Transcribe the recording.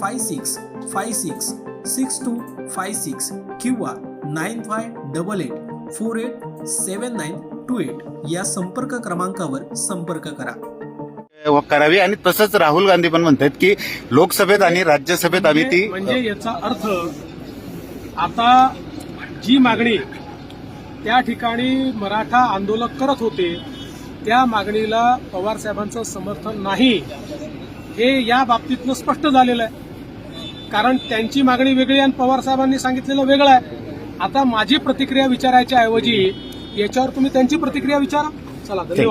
five six five six six two five six किंवा nine five double eight four eight seven nine two eight या संपर्क क्रमांकावर संपर्क करा. व करावी आणि तसंच राहुल गांधी पण म्हणतात की लोकसभेत आणि राज्यसभेत आम्ही ती म्हणजे याचा अर्थ आता जी मागणी त्या ठिकाणी मराठा आंदोलक करत होते त्या मागणीला पवार साहेबांचं समर्थन नाही. हे या बाबतीतनं स्पष्ट झालेलं आहे. कारण त्यांची मागणी वेगळी आणि पवार साहेबांनी सांगितलेलं वेगळं आहे. आता माझी प्रतिक्रिया विचारायच्या ऐवजी याच्यावर तुम्ही त्यांची प्रतिक्रिया विचारा. चला धन्यवाद.